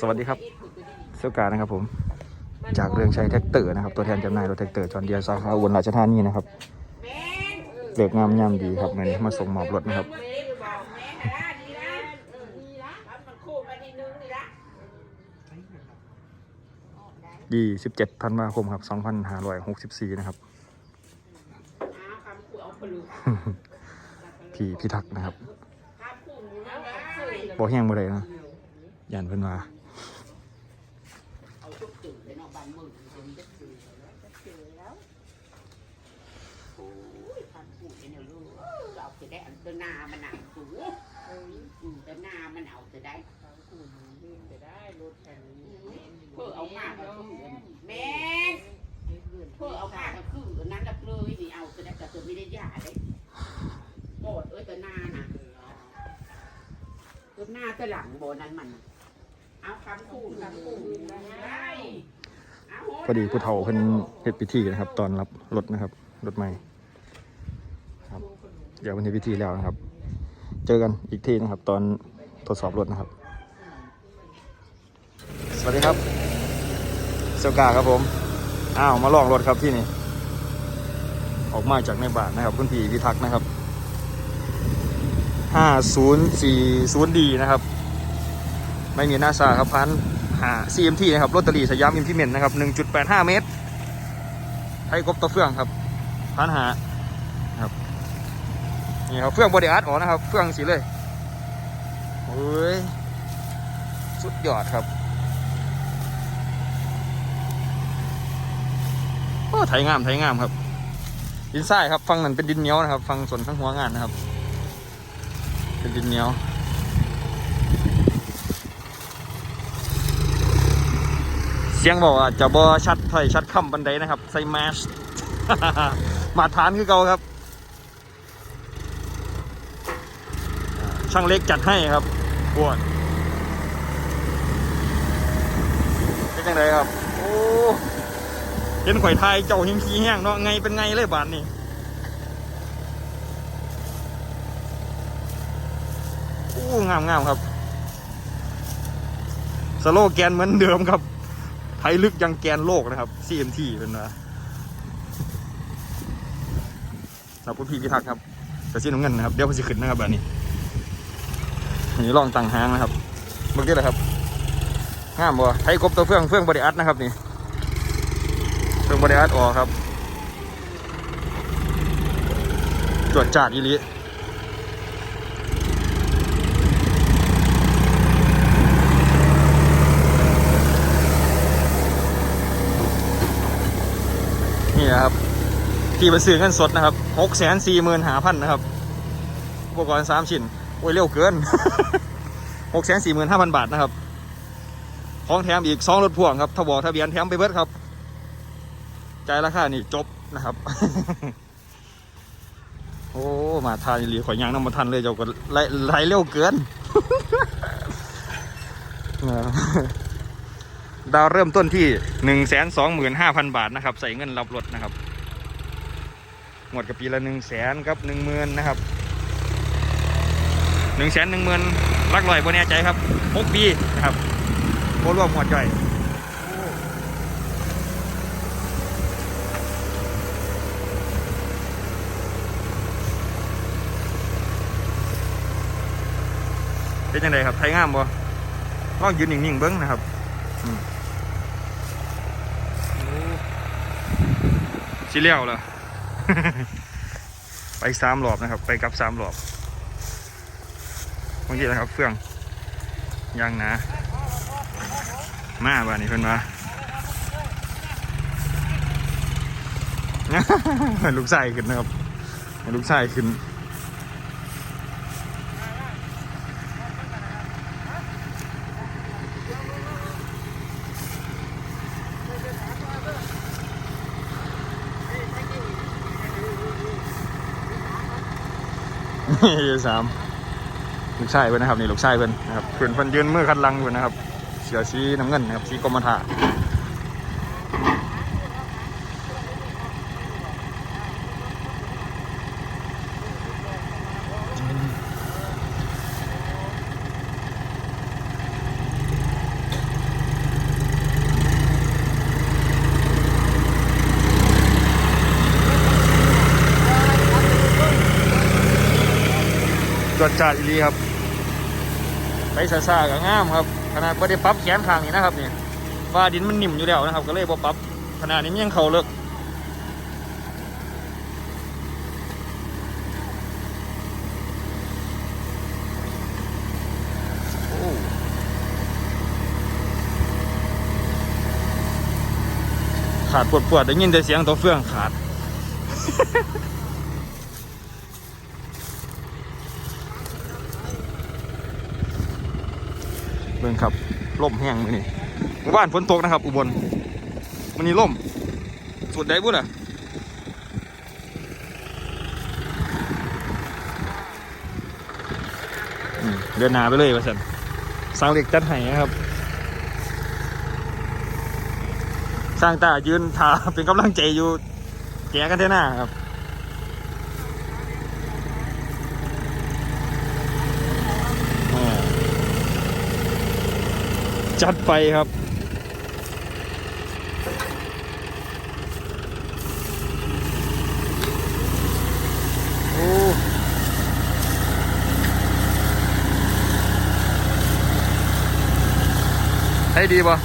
สวัสดีครับเสื้อกานะครับผม จากเรืองชัยแท็กเตอร์นะครับ ตัวแทนจำหน่ายรถแท็กเตอร์จอห์นเดียร์สาขาอุบลราชธานีนะครับเลือกงามยามดีครับเงินมาส่งหมอบรถนะครับยี่สิบเจ็ดธันวาคมครับสองพันห้าร้อยหกสิบสี่นะครับพี่พิทักษ์นะครับบอกแห้งบ่ได้นะยันเพิ่นว่า เอาจุกจุกเลยเนาะบ้านมึงเป็นจะคือแล้วจะคือแล้วโอ้ยทำพูดเนี่ยลูกเราจะได้อัน ตัวนามันหนักสูงอืมตัวนามันเอาจะได้เพื่อเอามากก็คือแม่นเพื่อเอามากก็คืออันนั้นละเลยนี่เอาจะได้แต่ตัวไม่ได้ยาเลยโกรธเอ้ยตัวนาน่ะตัวนาตัวหลังโบนั้นมัน เอาคำพูดคำพูดได้เอาโห พอดีผู้เฒ่าเพิ่นเฮ็ดพิธีนะครับ ตอนรับรถนะครับรถใหม่ เดี๋ยววันนี้พิธีแล้วนะครับ เจอกันอีกทีนะครับ ตอนทดสอบรถนะครับ สวัสดีครับเซลกาครับผม อ้าว มาลองรถครับที่นี่ ออกมาจากในบ้านนะครับคุณพี่พิทักษ์นะครับ 5040D นะครับ ไม่มีหน้าซาครับพันหา CMT นะครับรถตอรีสยามอิมพิเมนนะครับ1.85เมตรให้กบตัวเฟื่องครับพันหา นี่ครับเฟื่องบอดี้อาร์ตออกนะครับเฟื่องสีเลยโอ้ยสุดยอดครับโอ้ไถงามไถงามครับ ดินทรายครับฟังนั้นเป็นดินเหนียวนะครับ ฟังส่วนข้างหัวงานนะครับ เป็นดินเหนียวเสียงบอกว่าจะบอชัดไทยชัดคำบันไดนะครับ ใส่แมชมาทานคือเก่าครับอ่า ช่างเล็กจัดให้ครับปวดเป็นยังไงครับ โอ้เห็นข่อยไทยเจ้าหิงขี้แห้งเนาะไงเป็นไงเลยบานนี่โอ้งามงามๆครับสโลแกนเหมือนเดิมครับไทยลึกยังแกนโลกนะครับ CMT เป็นนะเราพูดพี่พิทักษ์ครับแต่สีน้ำเงินนะครับ เดี๋ยวมันจะขึ้นนะครับแบบนี้อั นนี้ลองตังหางนะครับเมื่อกี้แหละครับงามบ่ไทยกบตัวเฟื่องเฟื่องบริอัดนะครับนี่เฟื่องบริอัดออกครับจวดจาดอีลีนี่นะครับที่ไปซื้อเงินสดนะครับหกแสนสี่หมื่นหาพันนะครับ อุปกรณ์สามชิ้น โอ้ยเร็วเกินหกแสนสี่หมื่นห้าพันบาทนะครับของแถมอีกสองรถพ่วงครับทบทะเบียนแถมไปเบิดครับใจราคานี่จบนะครับ โอ้มาทานอีหลีข่อยยางน้ำมาทันเลยเจ้าก็ไหลไหลเร็วเกินดาวเริ่มต้นที่หนึ่งแสนสองหมื่นห้าพันบาทนะครับ ใส่เงินรับรถนะครับ หมดกับปีละหนึ่งแสนกับหนึ่งหมื่นนะครับ หนึ่งแสนหนึ่งหมื่นรักลอยบนแน่ใจครับหกปีนะครับโครวมหมวดย่อยเป็นยังไงครับไทยงามบ่ลองยืนนิ่งๆเบิ้งนะครับชิเลี้ยวเหรอไปสามรอบนะครับ ไปกลับสามรอบ บางทีนะครับเฟื่องยางนามาบ้านนี้เพิ่อนมาให้ลูกชายขึ้นนะครับให้ลูกชายขึ้นนี่สาม กชายเพื่อนนะครับนี่ลูกชายเพื่อนนะครับเพื่อนเพื่อนยืนมือคันลังอยู่นะครับ เสียสีน้ำเงินนะครับสีกรมธาจวดจัดอีลีครับ ไปซาซาๆกับงามครับขนาดไม่ได้ปรับแขนทางนี้นะครับเนี่ยว่าดินมันนิ่มอยู่แล้วนะครับ ก็เลยบ่ปรับขนาดนี้มันยังเข่าเลิกขาดปวดปวดๆได้ยินแต่เสียงตัวเฟื่องขาด บิ่งครับล่มแห้งมือนี่หมู่บ้านฝนตกนะครับ อุบลมันนี่ล่มสุดได้บุ่นอะเดินหนาไปเลยว่าสันสร้างเหล็กจัดไห้นะครับ สร้างตายืนทาเป็นกำลังใจอยู่แกกันเท่าหน้าครับ จัดไปครับ โอ้ให้ดีป่ะ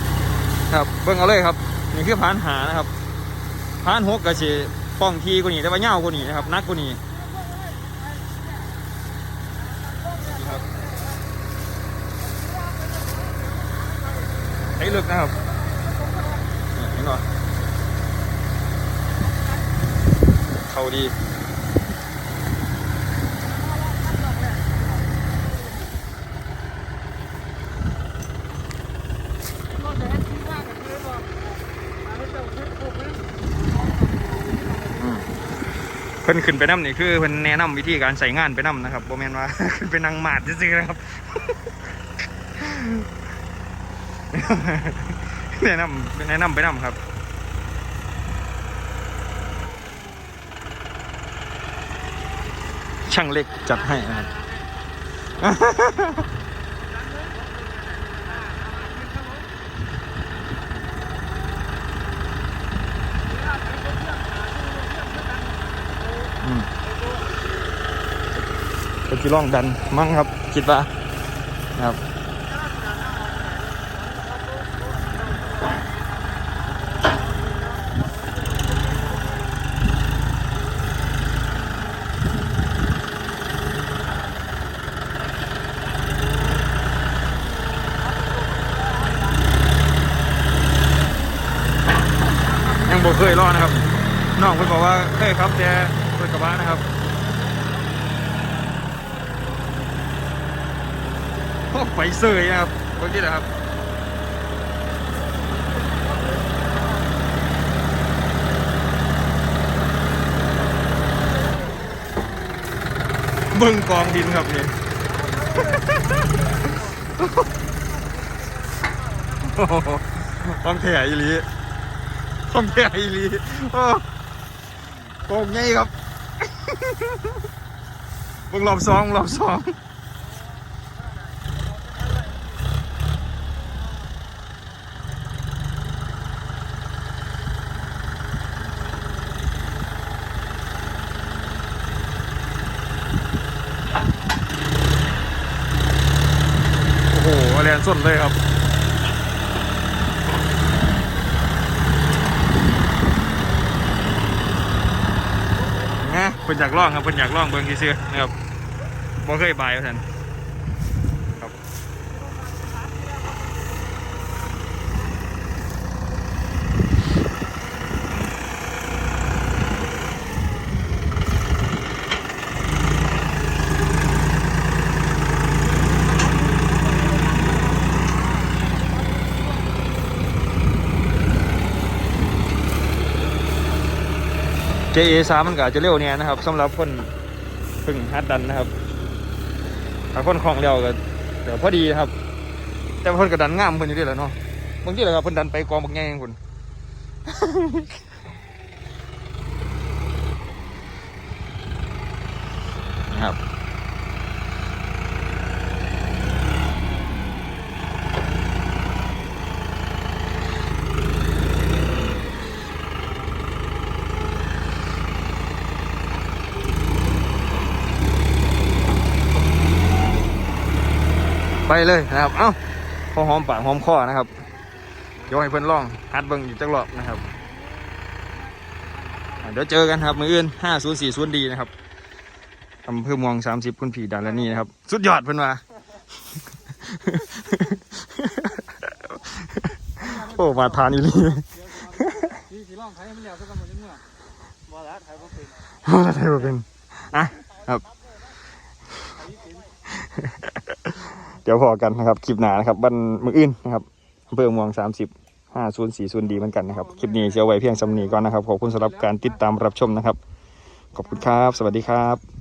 ครับเบิ่งเอาเลยครับนี่คือผานหานะครับผานหกกระชีป้องทีกว่านี้แต่ว่าเง่ากว่านี้นะครับนักกว่านี้ครับ ให้ลึกนะครับนี่เห็นป่ะเข้าดีเพิ่นขึ้นไปน้ำนี่คือเพิ่นแนะนำวิธีการใส่งานไปน้ำนะครับโบแมนว่าขึ้นไปนั่งหมาดซื่อๆนะครับ แนะนำแนะนำไปน้ำครับช่างเล็กจัดให้นะครับอืมก็ที่ร่องดันมั้งครับ คิดว่านะครับ ยังบ่เคยรอดนะครับ น้ องเพิ่นบอกว่าเคยครับแต่รถกระบะนะครับโอ้ไปเสยนะครับเมื่อกี้นะครับเบิ่งกองดินครับนี่โอ้โหต้องแถอีลีต้องแถอีลี โอ้โกงไงครับเบิ่งรอบสองรอบสองโอ้โหแรงส้นเลยครับ นะ เป็นอยากล่องครับเป็นอยากล่องเบิ้งซื่อๆนะครับบ่เคยบายว่าซั่น เจเอสามมันก็อาจจะเร็วเนี่ยนะครับสำหรับคนพึ่งฮัดดันนะครับถ้าคนคล่องเร็วก็เดี๋ยวพอดีนะครับ แต่คนก็ดันงามเพิ่นอยู่ดีแหละเนาะบางทีแหละครับเพิ่นดันไปกองบางแง่งคุณน ไปเลยนะครับ เอ้าพอหอมปากหอมคอนะครับ เดี๋ยวให้เพื่อนลองฮัดเบิ้งอีกจักรอบนะครับอ่าเดี๋ยวเจอกันครับ มืออื่นห้าศูนย์สี่ศูนย์ดีนะครับอำเภอเมวงสามสิบคุณผีดานและนี่นะครับ สุดยอดเพื่อนว่าโอ้มาทานอีหลีสีสีร่องไทยมันเหลียวสักกันหมดเลยเมื่อบ่แล้วไทยบ่เป็นอะไรมาเป็นอะครับไทย เดี๋ยวพอกันนะครับคลิปหนานะครับบันมืออื่นนะครับอำเภอเมวงสามสิบห้าศูนย์สี่ศูนย์ดีเหมือนกันนะครับคลิปนี้เชียวไว้เพียงสำนีก่อนนะครับขอบคุณสำหรับการติดตามรับชมนะครับ ขอบคุณครับ สวัสดีครับ